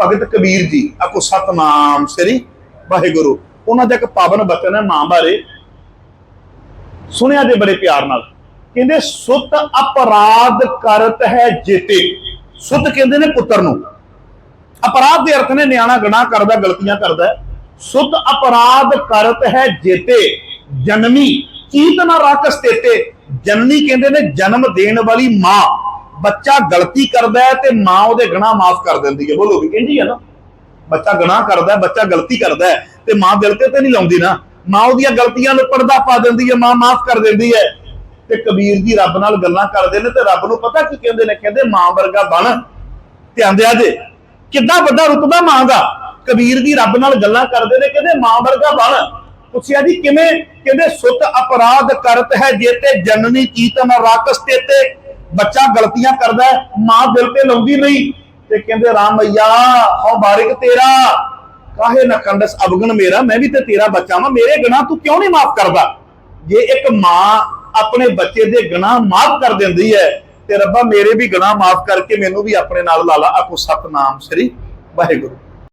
ਭਗਤ ਕਬੀਰ ਜੀ, ਆਖੋ ਸਤਨਾਮ ਸ੍ਰੀ ਵਾਹਿਗੁਰੂ। ਉਹਨਾਂ ਦਾ ਇੱਕ ਪਾਵਨ ਬਚਨ ਹੈ ਮਾਂ ਬਾਰੇ। ਸੁਣਿਆ ਜੇ ਬੜੇ ਪਿਆਰ ਨਾਲ। ਕਹਿੰਦੇ, ਸੁਤ ਅਪਰਾਧ ਕਰਤ ਹੈ ਜੇਤੇ। ਸੁਤ ਕਹਿੰਦੇ ਨੇ ਪੁੱਤਰ ਨੂੰ। ਅਪਰਾਧ ਦੇ ਅਰਥ ਨੇ ਨਿਆਣਾ ਗੁਨਾਹ ਕਰਦਾ, ਗਲਤੀਆਂ ਕਰਦਾ ਹੈ। ਸੁਤ ਅਪਰਾਧ ਕਰਤ ਹੈ ਜੇਤੇ। ਜਨਮੀ ਕੀਤ ਨਾ ਰਾਕਸ ਤੇਤੇ। ਜਨਨੀ ਕਹਿੰਦੇ ਨੇ ਜਨਮ ਦੇਣ ਵਾਲੀ ਮਾਂ। ਬੱਚਾ ਗਲਤੀ ਕਰਦਾ ਹੈ ਤੇ ਮਾਂ ਉਹਦੇ ਗੁਨਾਹ ਮਾਫ ਕਰ ਦਿੰਦੀ ਹੈ। ਬੋਲੋ ਵੀ ਕਹਿੰਦੀ ਹੈ ਨਾ। ਬੱਚਾ ਗੁਨਾਹ ਕਰਦਾ ਹੈ, ਬੱਚਾ ਗਲਤੀ ਕਰਦਾ ਹੈ ਤੇ ਮਾਂ ਦਿਲ ਤੇ ਤੇ ਨਹੀਂ ਲਾਉਂਦੀ ਨਾ। ਮਾਂ ਉਹਦੀਆਂ ਗਲਤੀਆਂ ਨੂੰ ਪਰਦਾ ਪਾ ਦਿੰਦੀ ਹੈ, ਮਾਂ ਮਾਫ ਕਰ ਦਿੰਦੀ ਹੈ। ਤੇ ਕਬੀਰ ਜੀ ਰੱਬ ਨਾਲ ਗੱਲਾਂ ਕਰਦੇ ਨੇ ਤੇ ਰੱਬ ਨੂੰ ਪਤਾ ਕੀ ਕਹਿੰਦੇ ਨੇ? ਕਹਿੰਦੇ ਮਾਂ ਵਰਗਾ ਬਣ। ਧਿਆਨ ਦਿਆ ਜੇ ਕਿੰਨਾ ਵੱਡਾ ਰੁਤਬਾ ਮਾਂ ਦਾ? ਕਬੀਰ ਜੀ ਰੱਬ ਨਾਲ ਗੱਲਾਂ ਕਰਦੇ ਨੇ, ਕਹਿੰਦੇ ਮਾਂ ਵਰਗਾ ਬਣ। ਪੁੱਛਿਆ ਜੀ ਕਿਵੇਂ? ਕਹਿੰਦੇ ਸੁਤ ਅਪਰਾਧ ਕਰਤ ਹੈ ਜੇਤੇ ਜਨਨੀ ਕੀਤਨ ਰਾਕਸ ਤੇਤੇ ਬੱਚਾ ਗਲਤੀਆਂ ਕਰਦਾ ਮਾਂ ਦਿਲ ਤੇ ਲਾਉਂਦੀ ਨਹੀਂ ਤੇ ਕਹਿੰਦੇ ਰਾਮਈਆ ਹਉ ਬਾਰਿਕ ਤੇਰਾ, ਕਾਹੇ ਨਾ ਕੰਡਸ ਅਵਗਣ ਮੇਰਾ, ਮੈਂ ਵੀ ਤੇ ਤੇਰਾ ਬੱਚਾ ਵਾਂ, ਮੇਰੇ ਗੁਨਾਹ ਤੂੰ ਕਿਉਂ ਨਹੀਂ ਮਾਫ ਕਰਦਾ? ਜੇ ਇੱਕ ਮਾਂ ਆਪਣੇ ਬੱਚੇ ਦੇ ਗੁਨਾਹ ਮਾਫ ਕਰ ਦਿੰਦੀ ਹੈ, ਤੇ ਰੱਬਾ ਮੇਰੇ ਵੀ ਗੁਨਾਹ ਮਾਫ ਕਰਕੇ ਮੈਨੂੰ ਵੀ ਆਪਣੇ ਨਾਲ ਲਾ ਲਾ ਆਖੋ ਸਤਨਾਮ ਸ੍ਰੀ ਵਾਹਿਗੁਰੂ।